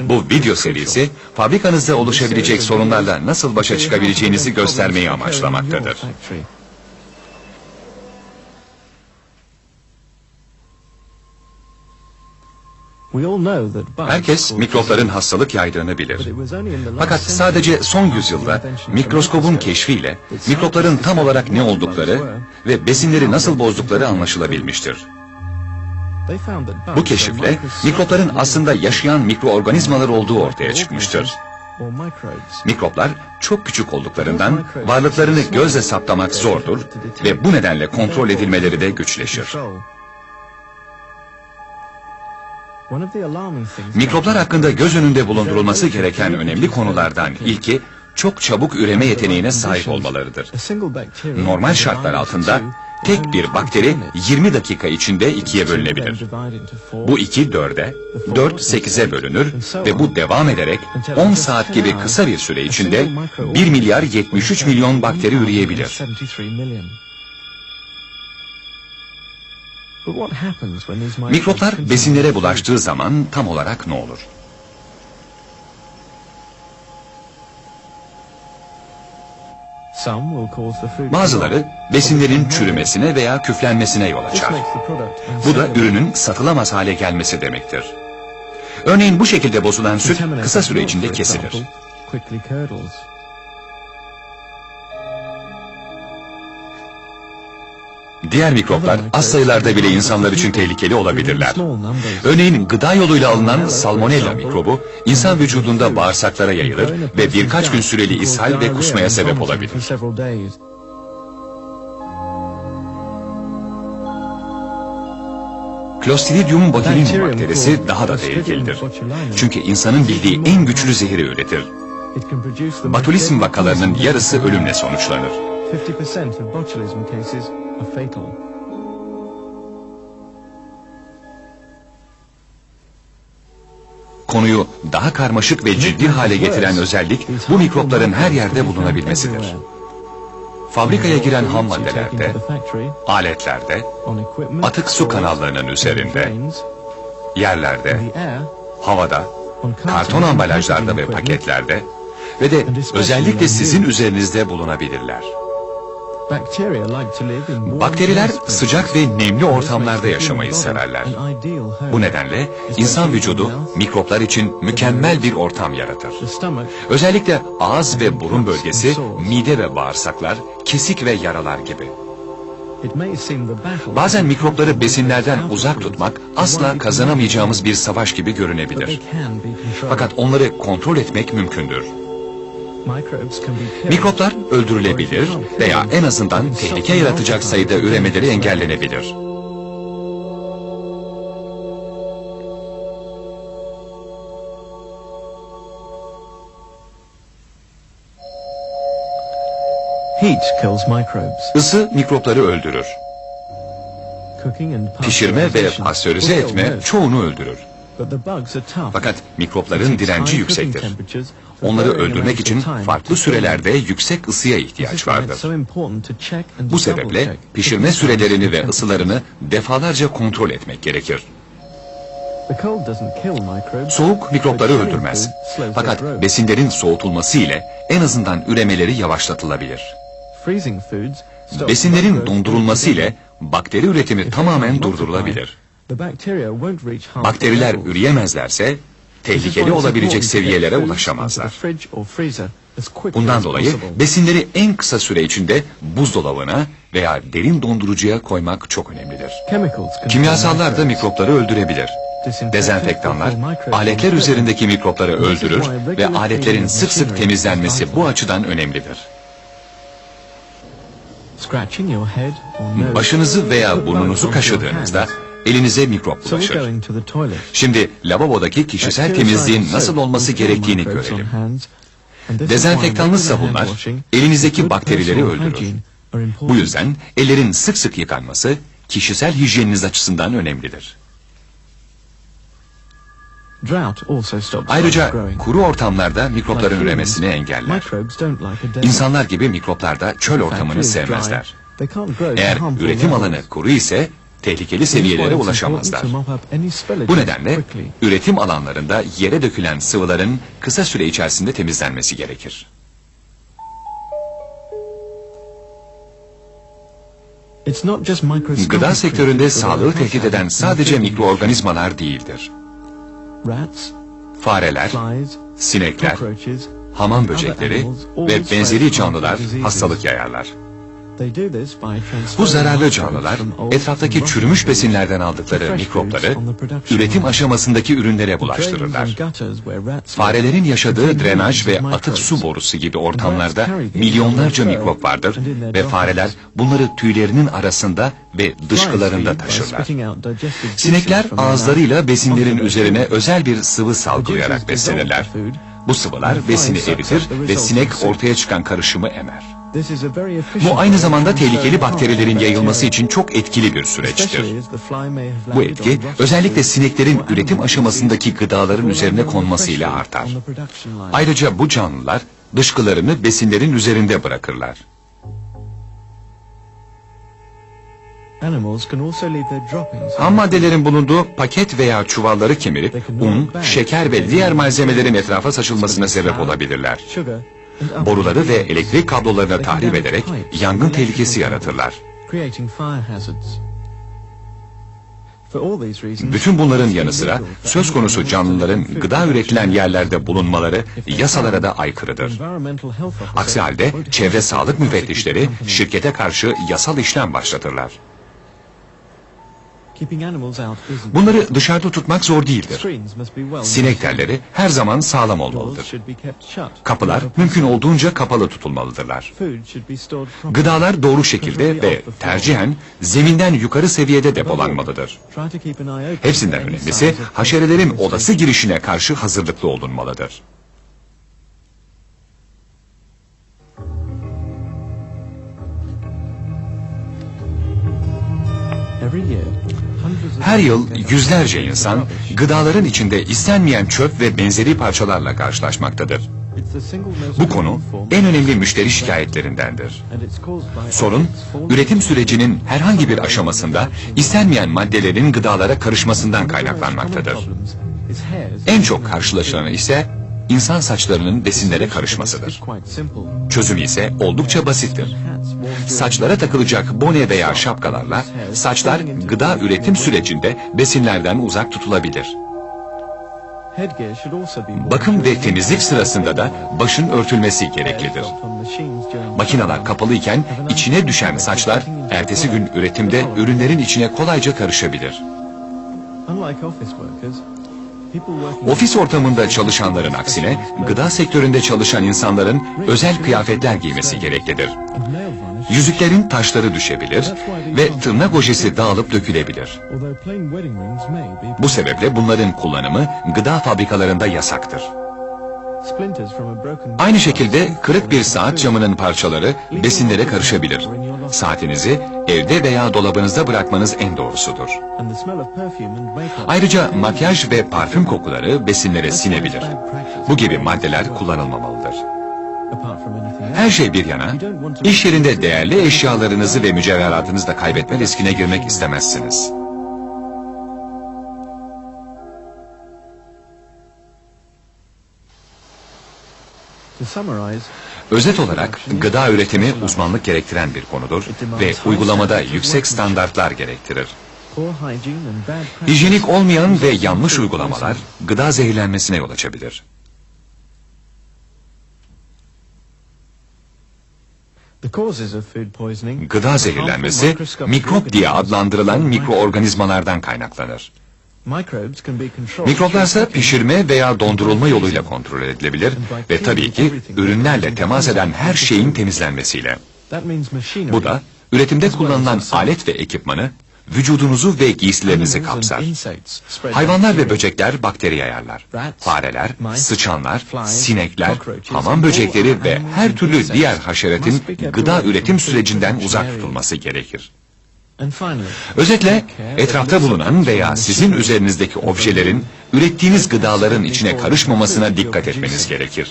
Bu video serisi fabrikanızda oluşabilecek sorunlarla nasıl başa çıkabileceğinizi göstermeyi amaçlamaktadır. Herkes mikropların hastalık yaydığını bilir. Fakat sadece son yüzyılda mikroskobun keşfiyle mikropların tam olarak ne oldukları ve besinleri nasıl bozdukları anlaşılabilmiştir. Bu keşifle mikropların aslında yaşayan mikroorganizmalar olduğu ortaya çıkmıştır. Mikroplar çok küçük olduklarından varlıklarını gözle saptamak zordur ve bu nedenle kontrol edilmeleri de güçleşir. Mikroplar hakkında göz önünde bulundurulması gereken önemli konulardan ilki çok çabuk üreme yeteneğine sahip olmalarıdır. Normal şartlar altında tek bir bakteri 20 dakika içinde ikiye bölünebilir. Bu 2 4'e, 4 8'e bölünür ve bu devam ederek 10 saat gibi kısa bir süre içinde 1 milyar 73 milyon bakteri üreyebilir. Mikroplar besinlere bulaştığı zaman tam olarak ne olur? Bazıları besinlerin çürümesine veya küflenmesine yol açar. Bu da ürünün satılamaz hale gelmesi demektir. Örneğin bu şekilde bozulan süt kısa süre içinde kesilir. Diğer mikroplar az sayılarda bile insanlar için tehlikeli olabilirler. Örneğin gıda yoluyla alınan salmonella mikrobu insan vücudunda bağırsaklara yayılır ve birkaç gün süreli ishal ve kusmaya sebep olabilir. Clostridium botulinum bakterisi daha da tehlikelidir. Çünkü insanın bildiği en güçlü zehri üretir. Batulizm vakalarının yarısı ölümle sonuçlanır. 50% of botulism cases fatal. Konuyu daha karmaşık ve ciddi hale getiren özellik bu mikropların her yerde bulunabilmesidir. Fabrikaya giren ham maddelerde, aletlerde, atık su kanallarının üzerinde, yerlerde, havada, karton ambalajlarda ve paketlerde ve de özellikle sizin üzerinizde bulunabilirler. Bakteriler sıcak ve nemli ortamlarda yaşamayı severler. Bu nedenle insan vücudu mikroplar için mükemmel bir ortam yaratır. Özellikle ağız ve burun bölgesi, mide ve bağırsaklar, kesik ve yaralar gibi. Bazen mikropları besinlerden uzak tutmak asla kazanamayacağımız bir savaş gibi görünebilir. Fakat onları kontrol etmek mümkündür. Mikroplar öldürülebilir veya en azından tehlike yaratacak sayıda üremeleri engellenebilir. Heat kills microbes. Isı mikropları öldürür. Pişirme ve pastörize etme çoğunu öldürür. Fakat mikropların direnci yüksektir. Onları öldürmek için farklı sürelerde yüksek ısıya ihtiyaç vardır. Bu sebeple pişirme sürelerini ve ısılarını defalarca kontrol etmek gerekir. Soğuk mikropları öldürmez. Fakat besinlerin soğutulması ile en azından üremeleri yavaşlatılabilir. Besinlerin dondurulması ile bakteri üretimi tamamen durdurulabilir. Bakteriler üreyemezlerse tehlikeli olabilecek seviyelere ulaşamazlar. Bundan dolayı besinleri en kısa süre içinde buzdolabına veya derin dondurucuya koymak çok önemlidir. Kimyasallar da mikropları öldürebilir. Dezenfektanlar aletler in üzerindeki mikropları öldürür ve aletlerin sık sık temizlenmesi bu açıdan önemlidir. Başınızı veya burnunuzu kaşıdığınızda. Elinize mikrop bulaşır. Şimdi lavabodaki kişisel temizliğin nasıl olması gerektiğini görelim. Dezenfektanlı sabunlar elinizdeki bakterileri öldürür. Bu yüzden ellerin sık sık yıkanması kişisel hijyeniniz açısından önemlidir. Ayrıca kuru ortamlarda mikropların üremesini engeller. İnsanlar gibi mikroplar da çöl ortamını sevmezler. Eğer üretim alanı kuru ise tehlikeli seviyelere ulaşamazlar. Bu nedenle üretim alanlarında yere dökülen sıvıların kısa süre içerisinde temizlenmesi gerekir. Gıda sektöründe sağlığı tehdit eden sadece mikroorganizmalar değildir. Fareler, sinekler, hamam böcekleri ve benzeri canlılar hastalık yayarlar. Bu zararlı canlılar etraftaki çürümüş besinlerden aldıkları mikropları üretim aşamasındaki ürünlere bulaştırırlar. Farelerin yaşadığı drenaj ve atık su borusu gibi ortamlarda milyonlarca mikrop vardır ve fareler bunları tüylerinin arasında ve dışkılarında taşırlar. Sinekler ağızlarıyla besinlerin üzerine özel bir sıvı salgılayarak beslenirler. Bu sıvılar besini eritir ve sinek ortaya çıkan karışımı emer. Bu aynı zamanda tehlikeli bakterilerin yayılması için çok etkili bir süreçtir. Bu etki özellikle sineklerin üretim aşamasındaki gıdaların üzerine konmasıyla artar. Ayrıca bu canlılar dışkılarını besinlerin üzerinde bırakırlar. Ham maddelerin bulunduğu paket veya çuvalları kemirip un, şeker ve diğer malzemelerin etrafa saçılmasına sebep olabilirler. Boruları ve elektrik kablolarını tahrip ederek yangın tehlikesi yaratırlar. Bütün bunların yanı sıra söz konusu canlıların gıda üretilen yerlerde bulunmaları yasalara da aykırıdır. Aksi halde çevre sağlık müfettişleri şirkete karşı yasal işlem başlatırlar. Bunları dışarıda tutmak zor değildir. Sinek telleri her zaman sağlam olmalıdır. Kapılar mümkün olduğunca kapalı tutulmalıdırlar. Gıdalar doğru şekilde ve tercihen zeminden yukarı seviyede depolanmalıdır. Hepsinden önemlisi haşerelerin olası girişine karşı hazırlıklı olunmalıdır. Her yıl yüzlerce insan gıdaların içinde istenmeyen çöp ve benzeri parçalarla karşılaşmaktadır. Bu konu en önemli müşteri şikayetlerindendir. Sorun, üretim sürecinin herhangi bir aşamasında istenmeyen maddelerin gıdalara karışmasından kaynaklanmaktadır. En çok karşılaşılanı ise insan saçlarının besinlere karışmasıdır. Çözümü ise oldukça basittir. Saçlara takılacak bone veya şapkalarla saçlar gıda üretim sürecinde besinlerden uzak tutulabilir. Bakım ve temizlik sırasında da başın örtülmesi gereklidir. Makineler kapalıyken içine düşen saçlar ertesi gün üretimde ürünlerin içine kolayca karışabilir. Ofis ortamında çalışanların aksine gıda sektöründe çalışan insanların özel kıyafetler giymesi gereklidir. Yüzüklerin taşları düşebilir ve tırnak ojesi dağılıp dökülebilir. Bu sebeple bunların kullanımı gıda fabrikalarında yasaktır. Aynı şekilde kırık bir saat camının parçaları besinlere karışabilir. Saatinizi evde veya dolabınızda bırakmanız en doğrusudur. Ayrıca makyaj ve parfüm kokuları besinlere sinebilir. Bu gibi maddeler kullanılmamalıdır. Her şey bir yana, iş yerinde değerli eşyalarınızı ve mücevheratınızı da kaybetme riskine girmek istemezsiniz. Özet olarak gıda üretimi uzmanlık gerektiren bir konudur ve uygulamada yüksek standartlar gerektirir. Hijyenik olmayan ve yanlış uygulamalar gıda zehirlenmesine yol açabilir. Gıda zehirlenmesi mikrop diye adlandırılan mikroorganizmalardan kaynaklanır. Mikroplarsa pişirme veya dondurulma yoluyla kontrol edilebilir ve tabii ki ürünlerle temas eden her şeyin temizlenmesiyle. Bu da üretimde kullanılan alet ve ekipmanı vücudunuzu ve giysilerinizi kapsar. Hayvanlar ve böcekler bakteri yayarlar. Fareler, sıçanlar, sinekler, hamam böcekleri ve her türlü diğer haşeretin gıda üretim sürecinden uzak tutulması gerekir. Özetle etrafta bulunan veya sizin üzerinizdeki objelerin ürettiğiniz gıdaların içine karışmamasına dikkat etmeniz gerekir.